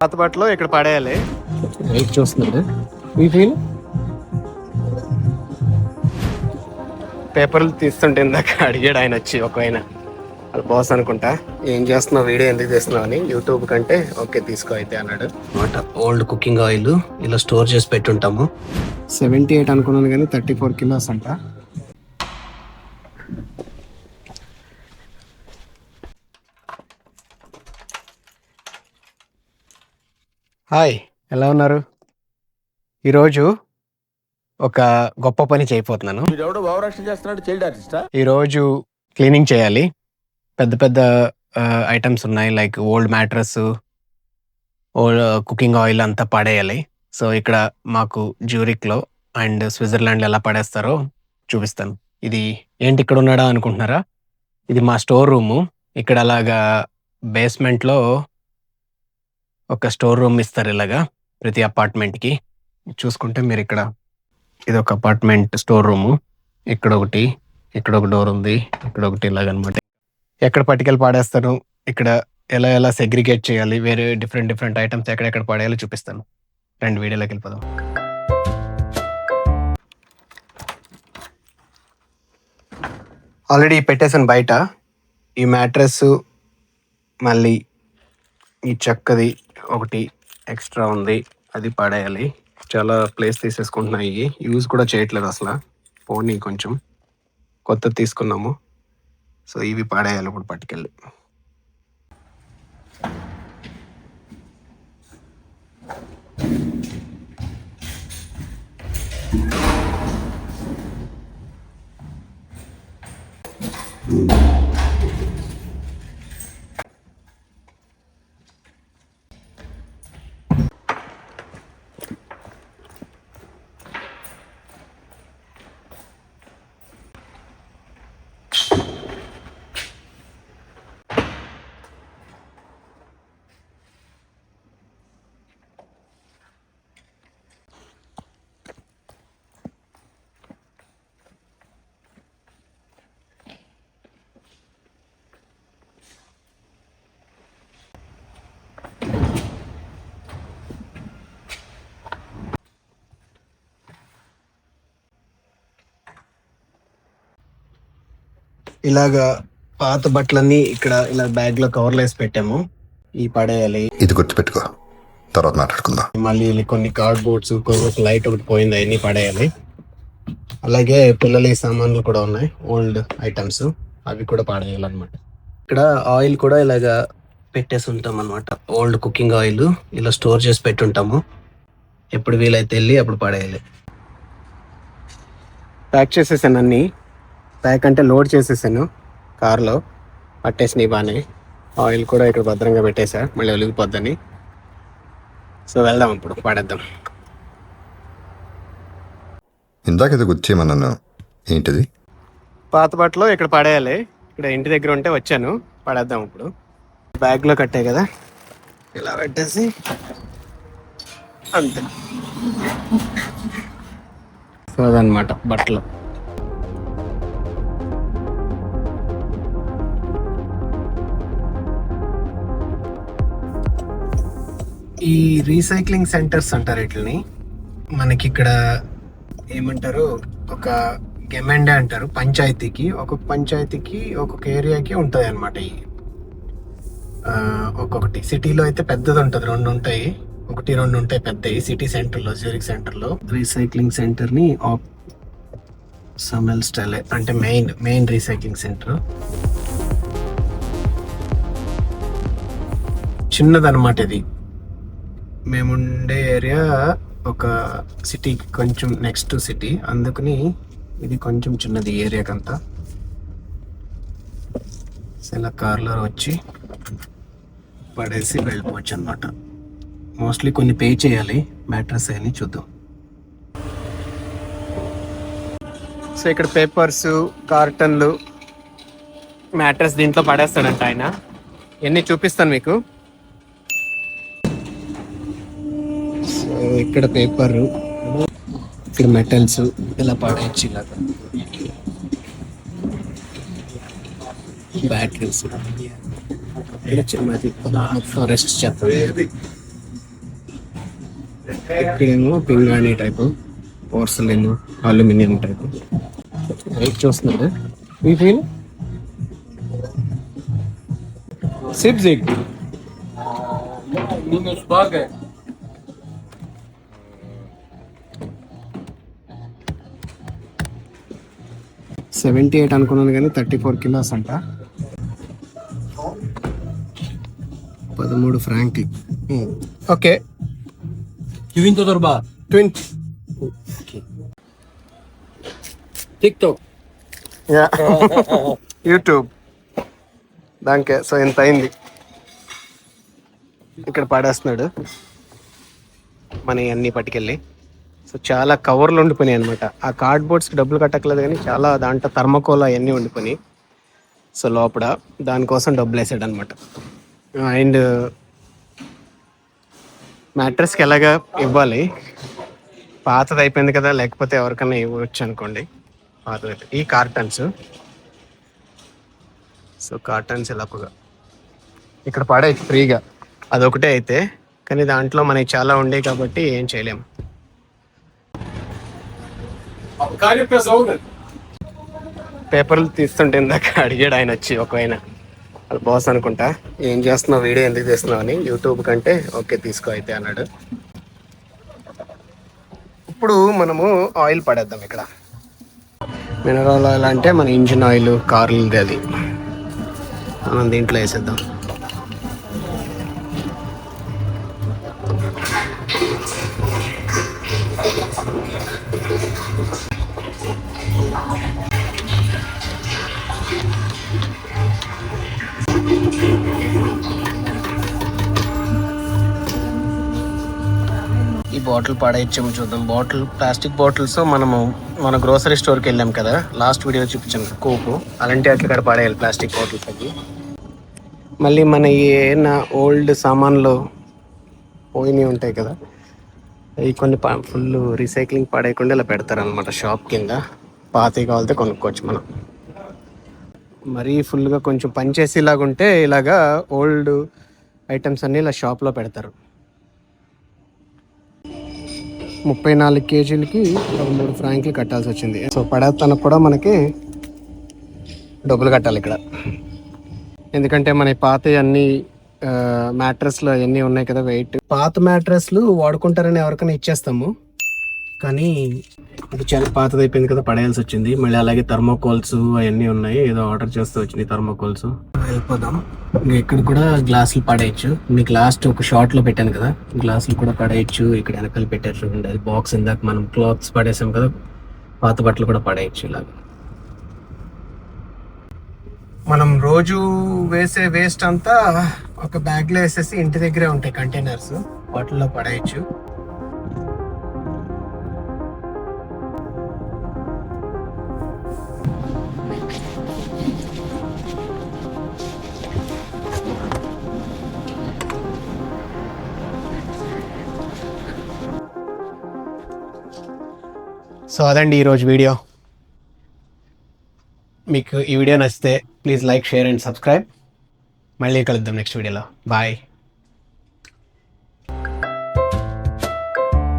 పాత బట్టలు ఇక్కడ పడేయాలి. వెయిట్ చూస్తున్నాడు మీ ఫీల్ పేపర్లు తీస్తుంటే ఇందాక అడిగాడు ఆయన వచ్చి ఒక ఆయన వాళ్ళ బాస్ అనుకుంటా ఏం చేస్తున్నావు? వీడియో ఎందుకు తీస్తున్నావు? అని. యూట్యూబ్ కంటే ఓకే తీసుకో అయితే అన్నాడు. అనమాట ఓల్డ్ కుకింగ్ ఆయిల్ ఇలా స్టోర్ చేసి పెట్టుంటాము. సెవెంటీ ఎయిట్ అనుకున్నాను కానీ థర్టీ ఫోర్ కిలోస్ అంట. హాయ్. ఎలా ఉన్నారు? ఈరోజు ఒక గొప్ప పని చేయబోతున్నాను. వీడెవడో భావరక్షణ చేస్తున్నాడు చైల్డ్ ఆర్టిస్టా? ఈరోజు క్లీనింగ్ చేయాలి. పెద్ద పెద్ద ఐటమ్స్ ఉన్నాయి like old mattress old cooking oil అంతా పడేయాలి. సో ఇక్కడ మాకు జ్యూరిక్లో అండ్ స్విట్జర్లాండ్లో ఎలా పడేస్తారో చూపిస్తాను. ఇది ఏంటి ఇక్కడ ఉన్నాడా అనుకుంటున్నారా? ఇది మా స్టోర్ రూము. ఇక్కడ అలాగా బేస్మెంట్లో ఒక స్టోర్ రూమ్ ఇస్తారు ఇలాగా ప్రతి అపార్ట్మెంట్కి. చూసుకుంటే మీరు ఇక్కడ ఇది ఒక అపార్ట్మెంట్ స్టోర్ రూము. ఇక్కడ ఒకటి ఇక్కడ ఒక డోర్ ఉంది ఇక్కడ ఒకటి ఇలాగనమాట. ఎక్కడ పట్టుకెళ్ళి పాడేస్తాను ఇక్కడ ఎలా ఎలా సెగ్రిగేట్ చేయాలి వేరే డిఫరెంట్ డిఫరెంట్ ఐటమ్స్ ఎక్కడెక్కడ పాడేయాలో చూపిస్తాను. రెండు వీడియోలోకి వెళ్ళిపోదాం. ఆల్రెడీ పెట్టేసాను బయట. ఈ మ్యాట్రెస్ మళ్ళీ ఈ చెక్కది ఒకటి ఎక్స్ట్రా ఉంది. అది పడేయాలి. చాలా ప్లేస్ తీసేసుకుంటున్నాయి యూజ్ కూడా చేయట్లేదు అసలు. పోనీ కొంచెం కొత్త తీసుకున్నాము. సో ఇవి పాడేయాలి ఇప్పుడు పట్టుకెళ్ళి. ఇలాగా పాత బట్టలన్నీ ఇక్కడ ఇలా బ్యాగ్లో కవర్లు వేసి పెట్టాము. ఈ పడేయాలి. ఇది గుర్తుపెట్టుకో. తర్వాత మాట్లాడుకుందాం. మళ్ళీ కొన్ని కార్డ్ బోర్డ్స్ కొన్ని లైట్ ఒకటి పోయింది అవన్నీ పడేయాలి. అలాగే పిల్లల సామాన్లు కూడా ఉన్నాయి ఓల్డ్ ఐటమ్స్ అవి కూడా పడేయాలన్నమాట. ఇక్కడ ఆయిల్ కూడా ఇలాగా పెట్టేసి ఉంటాం అనమాట ఓల్డ్ కుకింగ్ ఆయిల్ ఇలా స్టోర్ చేసి పెట్టుంటాము ఎప్పుడు వీలైతే వెళ్ళి అప్పుడు పడేయాలి. ప్యాక్ చేసేసాను అన్ని. ప్యాక్ అంటే లోడ్ చేసేసాను కార్లో. పట్టేసినాయి బాగానే. ఆయిల్ కూడా ఇక్కడ భద్రంగా పెట్టేశా మళ్ళీ ఒలిగిపోద్దని సో వెళ్దాం ఇప్పుడు పడేద్దాం. ఇందాక ఇది గుర్తు చేయమన్నాను ఏంటిది? పాత బట్టలు ఇక్కడ పడేయాలి. ఇక్కడ ఇంటి దగ్గర ఉంటే వచ్చాను. పడేద్దాం ఇప్పుడు. బ్యాగ్లో కట్టాయి కదా. ఇలా పెట్టేసి అంతే. సో అదనమాట బట్టలు. ఈ రీసైక్లింగ్ సెంటర్స్ అంటారు వీటిని మనకి ఇక్కడ ఏమంటారు? ఒక గెమెండే అంటారు. పంచాయతీకి ఒక్కొక్క పంచాయతీకి ఒక్కొక్క ఏరియాకి ఉంటుంది అనమాట ఈ ఒక్కొక్కటి. సిటీలో అయితే పెద్దది ఉంటుంది రెండు ఉంటాయి ఒకటి రెండు ఉంటాయి పెద్దవి సిటీ సెంటర్లో జ్యూరిక్ సెంటర్లో రీసైక్లింగ్ సెంటర్ని ఆప్ సమల్ స్టైల్ అంటే మెయిన్ మెయిన్ రీసైక్లింగ్ సెంటర్ చిన్నదనమాట ఇది. మేముండే ఏరియా ఒక సిటీ కొంచెం నెక్స్ట్ సిటీ అందుకని ఇది కొంచెం చిన్నది ఏరియాకంతా ఇలా కార్లో వచ్చి పడేసి వెళ్ళిపోవచ్చు అనమాట మోస్ట్లీ కొన్ని పే చేయాలి. మ్యాట్రస్ అని చూద్దాం. సో ఇక్కడ పేపర్స్ కార్టన్లు మ్యాట్రస్ దీంట్లో పడేస్తాడంట ఆయన. ఎన్ని చూపిస్తాను మీకు? ఇక్కడ పేపర్ ఇక్కడ మెటల్స్ ఇలా పడేయచ్చు ఇలాగా బ్యాటరీస్ ఇక్కడ చిన్నది మొత్తం రెస్ట్ చేస్తాం ఇక్కడేమో పింగాణి type porcelain aluminium type. Weight చూస్తున్నారు? మీ ఫీల్ సిప్జిక్ సెవెంటీ ఎయిట్ అనుకున్నాను కానీ థర్టీ ఫోర్ కిలోస్ అంట. పదమూడు frankly okay. Kivinto Torba. Twenty TikTok. YouTube దానికే. సో ఎంత అయింది. ఇక్కడ పడేస్తున్నాడు. మన అన్ని పట్టుకెళ్ళి. సో చాలా కవర్లు ఉండిపోయినాయి అనమాట ఆ కార్డ్ బోర్డ్స్కి డబ్బులు కట్టక్కలేదు కానీ చాలా దాంట్లో థర్మకోల్ అవన్నీ ఉండిపోయినాయి. సో లోపల దానికోసం డబ్బులు వేసాడు అనమాట అండ్ మ్యాట్రస్కి ఎలాగా ఇవ్వాలి? పాతది అయిపోయింది కదా లేకపోతే ఎవరికైనా ఇవ్వచ్చు అనుకోండి. పాతది ఈ కార్టన్స్ సో కార్టన్స్ ఇలా ఇక్కడ పడేయచ్చు ఫ్రీగా. అదొకటే అయితే. కానీ దాంట్లో మనకి చాలా ఉండే కాబట్టి ఏం చేయలేము. పేపర్లు తీస్తుంటే ఇందాక అడిగాడు ఆయన వచ్చి ఒక ఆయన వాళ్ళ బాస్ అనుకుంటా ఏం చేస్తున్నావు? వీడియో ఎందుకు తీస్తున్నావు? అని. యూట్యూబ్ కంటే ఓకే తీసుకో అయితే అన్నాడు. ఇప్పుడు మనము ఆయిల్ పడేద్దాం ఇక్కడ. మినరల్ ఆయిల్ అంటే మన ఇంజిన్ ఆయిల్ కార్లది అది మనం దీంట్లో వేసేద్దాం. బాటిల్ పాడేయచ్చేమో చూద్దాం. బాటిల్ ప్లాస్టిక్ బాటిల్స్ మనము మన గ్రోసరీ స్టోర్కి వెళ్ళాం కదా. లాస్ట్ వీడియో చూపించాం కోపు. అలాంటి అట్లా ఇక్కడ పడేయాలి ప్లాస్టిక్ బాటిల్స్ అవి. మళ్ళీ మన ఏమైనా ఓల్డ్ సామాన్లు పోయినవి ఉంటాయి కదా. అవి కొన్ని ఫుల్ రీసైక్లింగ్ పడేయకుండా ఇలా పెడతారు అనమాట షాప్ కింద. పాతవి కావాలితే కొనుక్కోవచ్చు మనం. మరీ ఫుల్గా కొంచెం పనిచేసి ఉంటే ఇలాగా ఓల్డ్ ఐటమ్స్ అన్నీ ఇలా షాప్లో పెడతారు. ముప్పై నాలుగు కేజీలకి పదమూడు ఫ్రాంక్లు కట్టాల్సి వచ్చింది. సో పడేస్తానికి కూడా మనకి డబ్బులు కట్టాలి ఇక్కడ. ఎందుకంటే మన పాత అన్ని మ్యాట్రస్లు అవన్నీ ఉన్నాయి కదా వెయిట్ పాత మ్యాట్రస్లు వాడుకుంటారని ఎవరికైనా ఇచ్చేస్తాము. కానీ అది చాలా పాతది అయిపోయింది కదా పడేయాల్సి వచ్చింది మళ్ళీ అలాగే థర్మోకోల్స్ అవన్నీ ఉన్నాయి. ఏదో ఆర్డర్ చేస్తూ వచ్చినాయి థర్మోకోల్స్. వెళ్ళిపోదాం. ఇక్కడ కూడా గ్లాసులు పడేయచ్చు. మీకు లాస్ట్ ఒక షార్ట్లో పెట్టాను కదా గ్లాసులు కూడా పడేయచ్చు. ఇక్కడ వెనకాల పెట్టారు చూడండి. అది బాక్స్ ఇందాక మనం క్లాత్స్ పడేసాం కదా పాత బట్టలు కూడా పడేయచ్చు ఇలాగ. మనం రోజు వేసే వేస్ట్ అంతా ఒక బ్యాగ్లో వేసేసి ఇంటి దగ్గరే ఉంటాయి కంటైనర్స్. వాటిల్లో పడేయచ్చు. సో అదండి ఈరోజు వీడియో. మీకు ఈ వీడియో నచ్చితే please like share and subscribe. మళ్ళీ కలుద్దాం నెక్స్ట్ వీడియోలో. బాయ్.